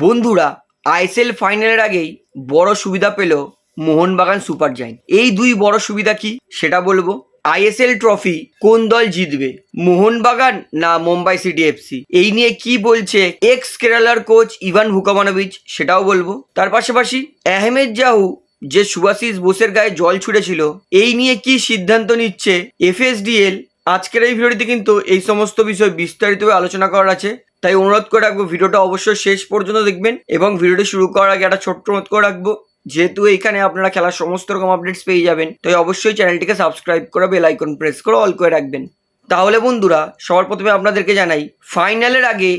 বন্ধুরা আইএসএল ফাইনালের আগেই বড় সুবিধা পেল মোহনবাগান সুপার জায়েন্ট। এই দুই বড় সুবিধা কি? সেটা বলব। আইএসএল ট্রফি কোন দল জিতবে? মোহনবাগান না মুম্বাই সিটি এফসি এই নিয়ে কি বলছে এক্স কেরালার কোচ ইভান ভুকামানোভিচ সেটাও বলব। তার পাশাপাশি আহমেদ জাহু যে সুভাশিস বোসের গায়ে জল ছুড়েছিল, এই নিয়ে কি সিদ্ধান্ত নিচ্ছে এফএসডিএল আজকের এই ভিডিওটিতে কিন্তু এই সমস্ত বিষয় বিস্তারিতভাবে আলোচনা করার আছে। তাই অনুরোধ করে রাখব, ভিডিওটা অবশ্যই শেষ পর্যন্ত দেখবেন এবং ভিডিওটি শুরু করার আগে একটা ছোট্ট অনুরোধ করে রাখব, যেহেতু এখানে আপনারা খেলার সমস্ত রকম আপডেটস পেয়ে যাবেন, তাই অবশ্যই চ্যানেলটিকে সাবস্ক্রাইব করে বেল আইকন প্রেস করে অল করে রাখবেন। তাহলে বন্ধুরা, সবার প্রথমে আপনাদেরকে জানাই ফাইনালের আগে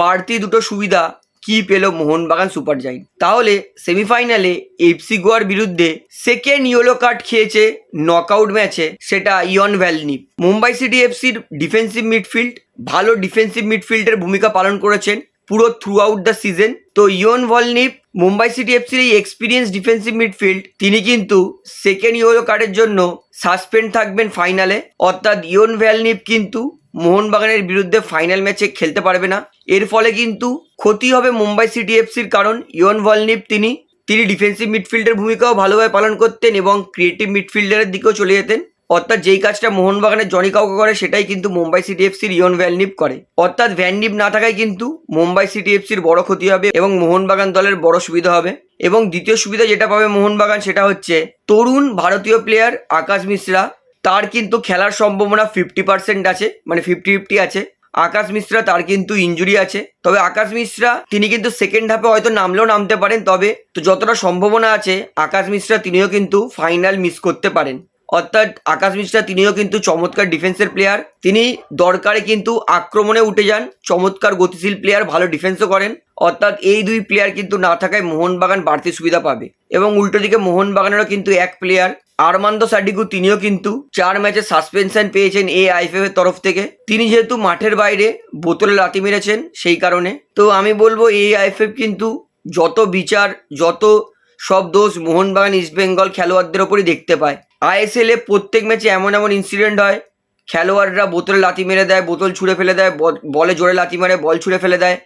বাড়তি দুটো সুবিধা কি পেল মোহনবাগান সুপার জাইন্ট তাহলে সেমিফাইনালে এফসি গোয়ার বিরুদ্ধে সেকেন্ড ইয়েলো কার্ড খেয়েছে নকআউট ম্যাচে সেটা ইয়ন ভ্যালনি মুম্বাই সিটি এফসির ডিফেন্সিভ মিডফিল্ড ভালো ডিফেন্সিভ মিডফিল্ডের ভূমিকা পালন করেছেন পুরো থ্রু আউট দ্য সিজন তো ইয়ন ভলনিপ মুম্বাই সিটি এফসির এই এক্সপিরিয়েন্স ডিফেন্সিভ মিডফিল্ড তিনি কিন্তু সেকেন্ড ইয়েলো কার্ডের জন্য সাসপেন্ড থাকবেন ফাইনালে অর্থাৎ ইয়ন ভ্যালনিপ কিন্তু মোহনবাগানের বিরুদ্ধে ফাইনাল ম্যাচে খেলতে পারবে না। এর ফলে কিন্তু ক্ষতি হবে মুম্বাই সিটি এফসির কারণ ইয়ন ভলনিপ তিনি তিনি ডিফেন্সিভ মিডফিল্ডের ভূমিকাও ভালোভাবে পালন করতেন এবং ক্রিয়েটিভ মিডফিল্ডারের দিকেও চলে যেতেন। অর্থাৎ যেই কাজটা মোহনবাগানের জনি কাউকে করে সেটাই কিন্তু মুম্বাই সিটি এফসির ইয়ন ভ্যালনিপ করে। অর্থাৎ ভ্যাননিপ না থাকায় কিন্তু মুম্বাই সিটি এফসির বড় ক্ষতি হবে এবং মোহনবাগান দলের বড় সুবিধা হবে। এবং দ্বিতীয় সুবিধা যেটা পাবে মোহনবাগান সেটা হচ্ছে তরুণ ভারতীয় প্লেয়ার আকাশ মিশ্রা, তার কিন্তু খেলার সম্ভাবনা ফিফটি পার্সেন্ট আছে মানে ফিফটি ফিফটি আছে। আকাশ মিশ্রা, তার কিন্তু ইঞ্জুরি আছে। তবে আকাশ মিশ্রা, তিনি কিন্তু সেকেন্ড হাফে হয়তো নামলেও নামতে পারেন, তবে তো যতটা সম্ভাবনা আছে, আকাশ মিশ্রা তিনিও কিন্তু ফাইনাল মিস করতে পারেন। অর্থাৎ আকাশ মিশ্রা তিনিও কিন্তু চমৎকার ডিফেন্সের প্লেয়ার তিনি দরকারে কিন্তু আক্রমণে উঠে যান, চমৎকার গতিশীল প্লেয়ার ভালো ডিফেন্সও করেন। অর্থাৎ এই দুই প্লেয়ার কিন্তু না থাকায় মোহনবাগান বাড়তি সুবিধা পাবে। এবং উল্টো দিকে মোহনবাগানেরও কিন্তু এক প্লেয়ার আরমান্দ সাডিকু তিনিও কিন্তু চার ম্যাচে সাসপেনশন পেয়েছেন এ আইএফএফ এর তরফ থেকে। তিনি যেহেতু মাঠের বাইরে বোতলে লাথি মেরেছেন সেই কারণে। তো আমি বলব এই আইএফএফ কিন্তু যত বিচার, যত সব দোষ মোহনবাগান ইস্টবেঙ্গল খেলোয়াড়দের ওপরই দেখতে পায়। আইএসএল এ প্রত্যেক ম্যাচে এমন এমন ইনসিডেন্ট হয়, খেলোয়াড়রা বোতলে লাথি মেরে দেয়, বোতল ছুঁড়ে ফেলে দেয় বল- বলে জোরে লাথি মারে, বল ছুঁড়ে ফেলে দেয়।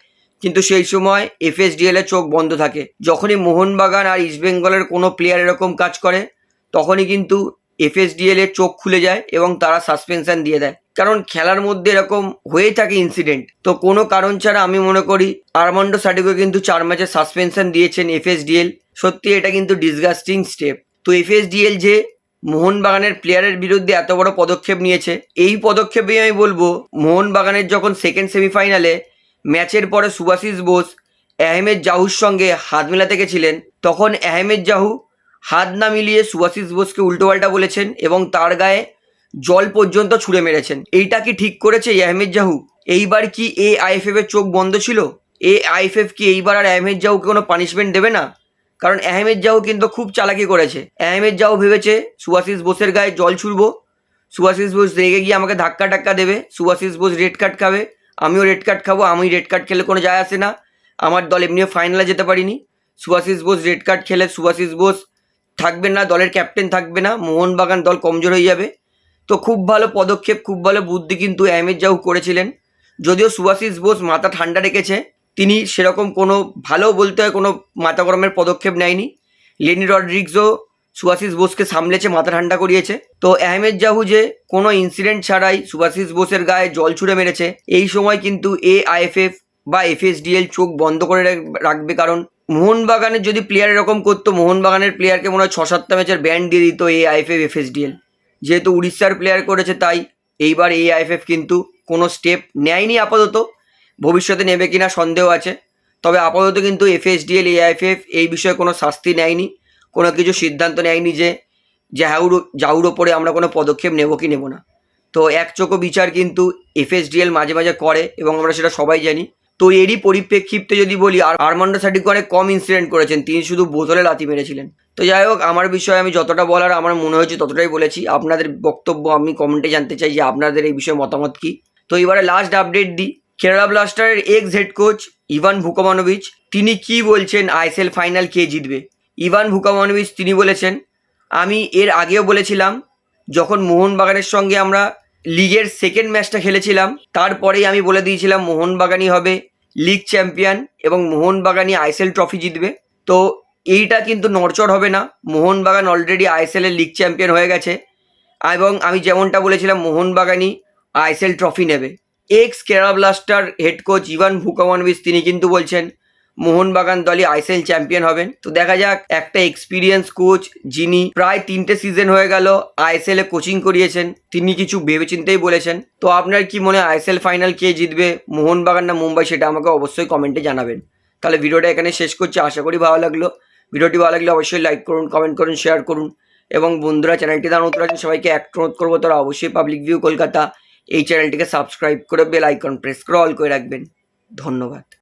কিন্তু সেই সময় এফএসডিএল এর চোখ বন্ধ থাকে। যখনই মোহনবাগান আর ইস্টবেঙ্গলের কোনো প্লেয়ার এরকম কাজ করে তখনই কিন্তু এফএসডিএল এর চোখ খুলে যায় এবং তারা সাসপেনশন দিয়ে দেয়। কারণ খেলার মধ্যে এরকম হয়ে থাকে ইনসিডেন্ট তো কোনো কারণ ছাড়া আমি মনে করি আরমান্ডো সাডিকো কিন্তু চার ম্যাচে সাসপেনশন দিয়েছেন এফএসডিএল সত্যি এটা কিন্তু ডিসগাস্টিং স্টেপ তো এফএসডিএল যে মোহনবাগানের প্লেয়ারের বিরুদ্ধে এত বড় পদক্ষেপ নিয়েছে, এই পদক্ষেপে আমি বলব মোহনবাগানের যখন সেকেন্ড সেমিফাইনালে ম্যাচের পরে সুভাশিস বোস, আহমেদ জাহুর সঙ্গে হাত মেলাতে গেছিলেন, তখন আহমেদ জাহু হাত না মিলিয়ে সুভাশিস বোসকে উল্টোপাল্টা বলেছেন এবং তার গায়ে জল পর্যন্ত ছুঁড়ে মেরেছেন। এইটা কি ঠিক করেছে আহমেদ জাহু? এইবার কি এ আইএফএফ এর চোখ বন্ধ ছিল? এ আইএফএফ কি এইবার আর আহমেদ জাহুকে কোনো পানিশমেন্ট দেবে না? কারণ আহমেদ জাহু কিন্তু খুব চালাকি করেছে। আহমেদ জাহু ভেবেছে সুভাশিস বোসের গায়ে জল ছুড়বো। সুভাশিস বোস রেগে গিয়ে আমাকে ধাক্কা টাক্কা দেবে। সুভাশিস বোস রেড কার্ড খাবে। আমিও রেড কার্ড খাব। আমি রেড কার্ড খেলে কোনো যায় আসে না। আমার দল এমনিও ফাইনালে যেতে পারিনি। সুভাশিস বোস রেড কার্ড খেলে সুভাশিস বোস থাকবে না, দলের ক্যাপ্টেন থাকবে না, মোহনবাগান দল কমজোর হয়ে যাবে। তো খুব ভালো পদক্ষেপ, খুব ভালো বুদ্ধি কিন্তু আহমেদ জাহু করেছিলেন। যদিও সুভাশিস বোস মাথা ঠান্ডা রেখেছে, তিনি সেরকম কোনো ভালো বলতে হয় কোনো মাথা গরমের পদক্ষেপ নেয়নি। লেনি রড্রিক্সও সুভাশিস বোসকে সামলেছে, মাথা ঠান্ডা করিয়েছে। তো আহমেদ জাহু যে কোনো ইনসিডেন্ট ছাড়াই সুভাশিস বোসের গায়ে জল ছুঁড়ে মেরেছে, এই সময় কিন্তু এ আইএফএফ বা এফএসডিএল চোখ বন্ধ করে রাখবে কারণ মোহনবাগানের যদি প্লেয়ার এরকম করতো, মোহনবাগানের প্লেয়ারকে মনে হয় ছ সাতটা ম্যাচের ব্যান্ড দিয়ে দিত এ আইএফএফ এফএসডিএল যেহেতু উড়িষ্যার প্লেয়ার করেছে তাই, এইবার এই আইএফএফ কিন্তু কোনো স্টেপ নেয়নি আপাতত। ভবিষ্যতে নেবে কিনা সন্দেহ আছে। তবে আপাতত কিন্তু এফএসডিএল এআইএফএফ এই বিষয়ে কোনো শাস্তি নেয়নি। কোনো কিছু সিদ্ধান্ত নেয়নি যে জাহুর জাহুর ওপরে আমরা কোনো পদক্ষেপ নেব কি নেব না। তো এক একচোখো বিচার কিন্তু এফএসডিএল মাঝে মাঝে করে এবং আমরা সেটা সবাই জানি। তো এরই পরিপ্রেক্ষিতে যদি বলি, আর আরমান্ডো সাডিক অনেক কম ইনসিডেন্ট করেছেন। তিনি শুধু বোতলে লাথি মেরেছিলেন। তো যাই হোক, আমার বিষয়ে আমি যতটা বলার, আমার মনে হয়েছে ততটাই বলেছি। আপনাদের বক্তব্য আমি কমেন্টে জানতে চাই যে আপনাদের এই বিষয়ে মতামত কি। তো এবারে লাস্ট আপডেট দিই। Kerala ব্লাস্টারের ex head coach Ivan Vukomanovic তিনি কি বলছেন? আইএসএল ফাইনাল কে জিতবে? ইভান ভুকামানোভিচ তিনি বলেছেন, আমি এর আগেও বলেছিলাম, যখন মোহনবাগানের সঙ্গে আমরা লিগের সেকেন্ড ম্যাচটা খেলেছিলাম। তারপরেই আমি বলে দিয়েছিলাম, মোহনবাগানই হবে লিগ চ্যাম্পিয়ন এবং মোহনবাগানই আইসেল ট্রফি জিতবে। তো এইটা কিন্তু নড়চড় হবে না। মোহনবাগান অলরেডি আইএসএল এর লিগ চ্যাম্পিয়ন হয়ে গেছে। এবং আমি যেমনটা বলেছিলাম, মোহনবাগানই আইএসএল ট্রফি নেবে। Ex Kerala blaster head coach Ivan Vukomanovic তিনি কিন্তু বলছেন মোহনবাগান দলই আইএসএল চ্যাম্পিয়ন হবেন। তো দেখা যাক, একটা এক্সপিরিয়েন্স কোচ যিনি প্রায় তিনটে সিজন হয়ে গেল আইএসএল এ কোচিং করিয়েছেন, তিনি কিছু ভেবেচিন্তেই বলেছেন। তো আপনার কি মনে হয় আইএসএল ফাইনাল কে জিতবে মোহনবাগান না মুম্বাই, সেটা আমাকে অবশ্যই কমেন্টে জানাবেন। তাহলে ভিডিওটা এখানে শেষ করছি, আশা করি ভালো লাগল। ভিডিওটি ভালো লাগলে অবশ্যই লাইক করুন কমেন্ট করুন শেয়ার করুন। এবং বন্ধুরা চ্যানেলটি তার নতুন আছেন, সবাইকে এক অনুরোধ করব, তারা অবশ্যই পাবলিক ভিউ কলকাতা এই চ্যানেলটিকে সাবস্ক্রাইব করে বেল আইকন প্রেস করে অল করে রাখবেন। ধন্যবাদ।